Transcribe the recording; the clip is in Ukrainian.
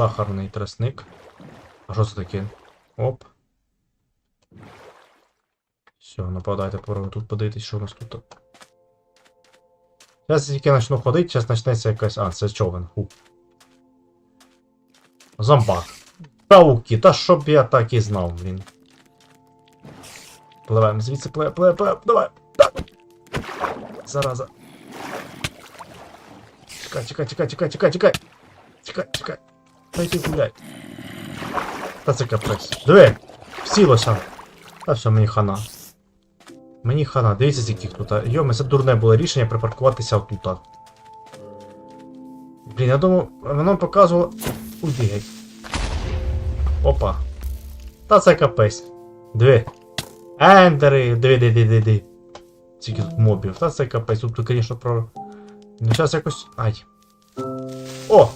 сахарний тресник. А що це таке? Оп. Все, нападайте, пора тут подивитись, що у нас тут. Зараз тільки почну ходити, зараз почнеться якась. А, це човен. Ху. Зомбак. Пауки, та щоб я так і знав, блін. Пливаємо звідси, пливе, пливе, пливе, давай. Так. Зараза. Чекай, чекай, чекай, чекай, чекай, чекай. Чекай, чекай. Та йди. Та це капець. Диви! Всілося. Та все, мені хана. Мені хана, дивіться, з яких тут. Йоме, це дурне було рішення припаркуватися отут. Блін, я думав, воно показувало. Уйди геть. Опа. Та це капець. Диви. Ендери, диви, диви, диви, диви. Скільки тут мобів. Та це капець. Тут, звісно, про. Ну, зараз якось. Ай. О!